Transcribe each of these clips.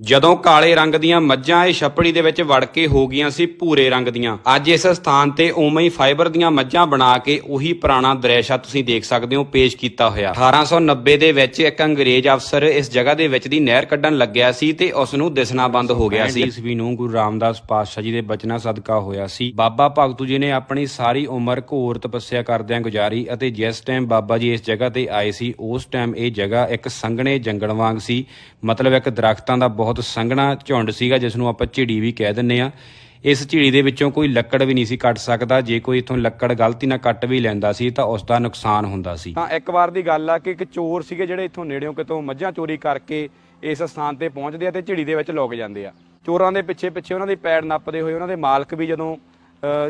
ਜਦੋਂ ਕਾਲੇ ਰੰਗ ਦੀਆਂ ਮੱਝਾਂ ਇਹ ਛੱਪੜੀ ਦੇ ਵਿੱਚ ਵੜ ਕੇ ਹੋ ਗਈਆਂ ਸੀ ਭੂਰੇ ਰੰਗ ਦੀਆਂ, ਅੱਜ ਇਸ ਸਥਾਨ ਤੇ ਉਵੇਂ ਹੀ ਫਾਈਬਰ ਦੀਆਂ ਮੱਝਾਂ ਬਣਾ ਕੇ ਉਹੀ ਪੁਰਾਣਾ ਦ੍ਰਿਸ਼ ਆ ਤੁਸੀਂ ਦੇਖ ਸਕਦੇ ਹੋ ਪੇਸ਼ ਕੀਤਾ ਹੋਇਆ। 1890 ਦੇ ਵਿੱਚ ਇੱਕ ਅੰਗਰੇਜ਼ ਅਫਸਰ ਇਸ ਜਗ੍ਹਾ ਦੇ ਵਿੱਚ ਦੀ ਨਹਿਰ ਕੱਢਣ ਲੱਗਿਆ ਸੀ ਤੇ ਉਸ ਨੂੰ ਦਿਸਣਾ ਬੰਦ ਹੋ ਗਿਆ ਸੀ। ਈਸਵੀ ਨੂੰ ਗੁਰੂ ਰਾਮਦਾਸ ਪਾਤਸ਼ਾਹ ਜੀ ਦੇ ਬਚਨਾਂ ਸਦਕਾ ਹੋਇਆ ਸੀ। ਬਾਬਾ ਭਗਤੂ ਜੀ ਨੇ ਆਪਣੀ ਸਾਰੀ ਉਮਰ ਘੋਰ ਤਪੱਸਿਆ ਕਰਦਿਆਂ ਗੁਜ਼ਾਰੀ ਅਤੇ ਜਿਸ ਟਾਈਮ ਬਾਬਾ ਜੀ ਇਸ ਜਗ੍ਹਾ ਤੇ ਆਏ ਸੀ, ਉਸ ਟਾਈਮ ਇਹ ਜਗ੍ਹਾ ਇੱਕ ਸੰਘਣੇ ਜੰਗਲ ਵਾਂਗ ਸੀ। ਮਤਲਬ ਇੱਕ ਦਰਖਤਾਂ ਦਾ ਬਹੁਤ ਸੰਘਣਾ ਝੁੰਡ ਸੀਗਾ, ਜਿਸ ਨੂੰ ਆਪਾਂ ਝਿੜੀ ਵੀ ਕਹਿ ਦਿੰਨੇ ਆ ਇਸ ਝਿੜੀ ਦੇ ਵਿੱਚੋਂ ਕੋਈ ਲੱਕੜ ਵੀ ਨਹੀਂ ਸੀ ਕੱਟ ਸਕਦਾ। ਜੇ ਕੋਈ ਇਥੋਂ ਲੱਕੜ ਗਲਤੀ ਨਾਲ ਕੱਟ ਵੀ ਲੈਂਦਾ ਸੀ, ਤਾਂ ਉਸ ਦਾ ਨੁਕਸਾਨ ਹੁੰਦਾ ਸੀ। ਤਾਂ ਇੱਕ ਵਾਰ ਦੀ ਗੱਲ ਆ ਕਿ ਇੱਕ ਚੋਰ ਸੀਗੇ ਜਿਹੜੇ ਇਥੋਂ ਨੇੜਿਓਂ ਕਿਤੋਂ ਮੱਝਾਂ ਚੋਰੀ ਕਰਕੇ ਇਸ ਸਥਾਨ ਤੇ ਪਹੁੰਚਦੇ ਆ ਤੇ ਝਿੜੀ ਦੇ ਵਿੱਚ ਲੁਕ ਜਾਂਦੇ ਆ। ਚੋਰਾਂ ਦੇ ਪਿੱਛੇ ਪਿੱਛੇ ਉਹਨਾਂ ਦੇ ਪੈੜ ਨੱਪਦੇ ਹੋਏ ਉਹਨਾਂ ਦੇ ਮਾਲਕ ਵੀ ਜਦੋਂ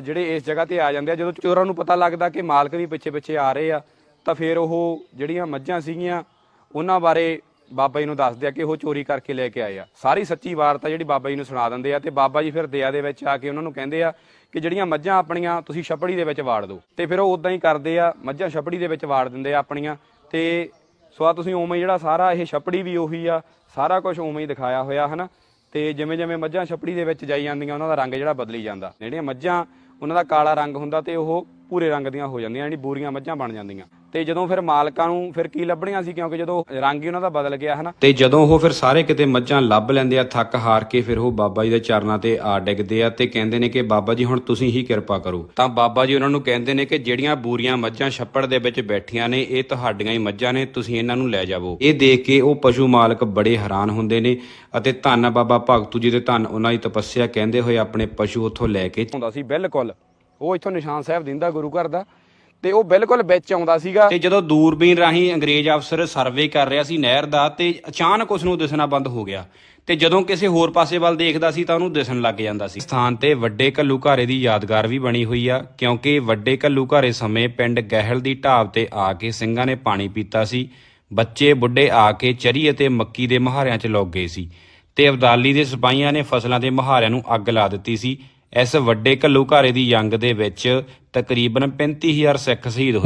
ਜਿਹੜੇ ਇਸ ਜਗ੍ਹਾ ਤੇ ਆ ਜਾਂਦੇ ਆ, ਜਦੋਂ ਚੋਰਾਂ ਨੂੰ ਪਤਾ ਲੱਗਦਾ ਕਿ ਮਾਲਕ ਵੀ ਪਿੱਛੇ ਪਿੱਛੇ ਆ ਰਹੇ ਆ, ਤਾਂ ਫਿਰ ਉਹ ਜਿਹੜੀਆਂ ਮੱਝਾਂ ਸੀਗੀਆਂ, ਉਹਨਾਂ ਬਾਰੇ ਬਾਬਾ ਜੀ ਨੂੰ ਦੱਸਦੇ ਆ ਕਿ ਉਹ ਚੋਰੀ ਕਰਕੇ ਲੈ ਕੇ ਆਏ ਆ। ਸਾਰੀ ਸੱਚੀ ਵਾਰਤਾ ਜਿਹੜੀ ਬਾਬਾ ਜੀ ਨੂੰ ਸੁਣਾ ਦਿੰਦੇ ਆ ਤੇ ਬਾਬਾ ਜੀ ਫਿਰ ਦਇਆ ਦੇ ਵਿੱਚ ਆ ਕੇ ਉਹਨਾਂ ਨੂੰ ਕਹਿੰਦੇ ਆ ਕਿ ਜਿਹੜੀਆਂ ਮੱਝਾਂ ਆਪਣੀਆਂ ਤੁਸੀਂ ਛਪੜੀ ਦੇ ਵਿੱਚ ਵਾੜ ਦਿਓ। ਤੇ ਫਿਰ ਉਹ ਉਦਾਂ ਹੀ ਕਰਦੇ ਆ, ਮੱਝਾਂ ਛਪੜੀ ਦੇ ਵਿੱਚ ਵਾੜ ਦਿੰਦੇ ਆ ਆਪਣੀਆਂ। ਤੇ ਸੋ ਆ ਤੁਸੀਂ ਉਵੇਂ ਜਿਹੜਾ ਸਾਰਾ ਇਹ ਛਪੜੀ ਵੀ ਉਹੀ ਆ, ਸਾਰਾ ਕੁਝ ਉਵੇਂ ਹੀ ਦਿਖਾਇਆ ਹੋਇਆ, ਹਨਾ? ਤੇ ਜਿਵੇਂ ਜਿਵੇਂ ਮੱਝਾਂ ਛਪੜੀ ਦੇ ਵਿੱਚ ਜਾਈ ਜਾਂਦੀਆਂ, ਉਹਨਾਂ ਦਾ ਰੰਗ ਜਿਹੜਾ ਬਦਲੀ ਜਾਂਦਾ। ਜਿਹੜੀਆਂ ਮੱਝਾਂ, ਉਹਨਾਂ ਦਾ ਕਾਲਾ ਰੰਗ ਹੁੰਦਾ ਤੇ ਉਹ ਪੂਰੇ ਰੰਗ ਦੀਆਂ ਹੋ ਜਾਂਦੀਆਂ, ਯਾਨੀ ਬੂਰੀਆਂ ਮੱਝਾਂ ਬਣ ਜਾਂਦੀਆਂ। ਤੇ ਜਦੋਂ ਫਿਰ ਮਾਲਕਾਂ ਨੂੰ ਫਿਰ ਕੀ ਲੱਭਣੀਆਂ ਸੀ? ਕਿਉਂਕਿ ਜਦੋਂ ਰੰਗ ਹੀ ਉਹਨਾਂ ਦਾ ਬਦਲ ਗਿਆ ਹਨਾ? ਤੇ ਜਦੋਂ ਉਹ ਫਿਰ ਸਾਰੇ ਕਿਤੇ ਮੱਝਾਂ ਲੱਭ ਲੈਂਦੇ ਆ ਥੱਕ ਹਾਰ ਕੇ ਫਿਰ ਉਹ ਬਾਬਾ ਜੀ ਦੇ ਚਰਨਾਂ ਤੇ ਆ ਡਿੱਗਦੇ ਆ ਤੇ ਕਹਿੰਦੇ ਨੇ ਕਿ ਬਾਬਾ ਜੀ ਹੁਣ ਤੁਸੀਂ ਹੀ ਕਿਰਪਾ ਕਰੋ। ਤਾਂ ਬਾਬਾ ਜੀ ਉਹਨਾਂ ਨੂੰ ਕਹਿੰਦੇ ਨੇ ਕਿ ਜਿਹੜੀਆਂ ਬੂਰੀਆਂ ਮੱਝਾਂ ਛੱਪੜ ਦੇ ਵਿੱਚ ਬੈਠੀਆਂ ਨੇ ਇਹ ਤੁਹਾਡੀਆਂ ਹੀ ਮੱਝਾਂ ਨੇ ਤੁਸੀਂ ਇਹਨਾਂ ਨੂੰ ਲੈ ਜਾਵੋ। ਇਹ ਦੇਖ ਕੇ ਉਹ ਪਸ਼ੂ ਮਾਲਕ ਬੜੇ ਹੈਰਾਨ ਹੁੰਦੇ ਨੇ ਅਤੇ ਧੰਨ ਬਾਬਾ ਭਗਤੂ ਜੀ ਦੇ ਧੰਨ ਉਹਨਾਂ ਦੀ ਤਪੱਸਿਆ ਕਹਿੰਦੇ ਹੋਏ ਆਪਣੇ ਪਸ਼ੂ ਉੱਥੋਂ ਲੈ ਕੇ ਆਉਂਦਾ ਸੀ ਬਿਲਕੁਲ। ਉਹ ਇੱਥੋਂ ਨਿਸ਼ਾਨ ਸਾਹਿਬ ਦਿੰਦਾ ਗੁਰੂ ਘਰ ਦਾ। ਤੇ ਉਹ ਬਿਲਕੁਲ ਵਿੱਚ ਆਉਂਦਾ ਸੀਗਾ। ਤੇ ਜਦੋਂ ਦੂਰਬੀਨ ਰਾਹੀਂ ਅੰਗਰੇਜ਼ ਅਫਸਰ ਸਰਵੇ ਕਰ ਰਿਹਾ ਸੀ ਨਹਿਰ ਦਾ, ਤੇ ਅਚਾਨਕ ਉਸ ਨੂੰ ਦਿਸਣਾ ਬੰਦ ਹੋ ਗਿਆ। ਤੇ ਜਦੋਂ ਕਿਸੇ ਹੋਰ ਪਾਸੇ ਵੱਲ ਦੇਖਦਾ ਸੀ ਤਾਂ ਉਹਨੂੰ ਦਿਸਣ ਲੱਗ ਜਾਂਦਾ ਸੀ। ਸਥਾਨ ਤੇ ਵੱਡੇ ਕੱਲੂ ਘਾਰੇ ਦੀ ਯਾਦਗਾਰ ਵੀ ਬਣੀ ਹੋਈ ਆ, ਕਿਉਂਕਿ ਵੱਡੇ ਕੱਲੂ ਘਾਰੇ ਸਮੇਂ ਪਿੰਡ ਗਹਿਲ ਦੀ ਢਾਬ ਤੇ ਆ ਕੇ ਸਿੰਘਾਂ ਨੇ ਪਾਣੀ ਪੀਤਾ ਸੀ। ਬੱਚੇ, ਬੁੱਢੇ ਆ ਕੇ ਚਰੀ ਅਤੇ ਮੱਕੀ ਦੇ ਮਹਾਰਿਆਂ 'ਚ ਲੁੱਕ ਗਏ ਸੀ। ਤੇ ਅਬਦਾਲੀ ਦੇ ਸਿਪਾਹੀਆਂ ਨੇ ਫਸਲਾਂ ਦੇ ਮਹਾਰਿਆਂ ਨੂੰ ਅੱਗ ਲਾ ਦਿੱਤੀ ਸੀ। ਇਸ ਵੱਡੇ ਘੱਲੂਘਾਰੇ ਦੀ ਜੰਗ ਦੇ ਵਿੱਚ ਤਕਰੀਬਨ 35000 ਸਿੱਖ ਸ਼ਹੀਦ ਹੋਏ।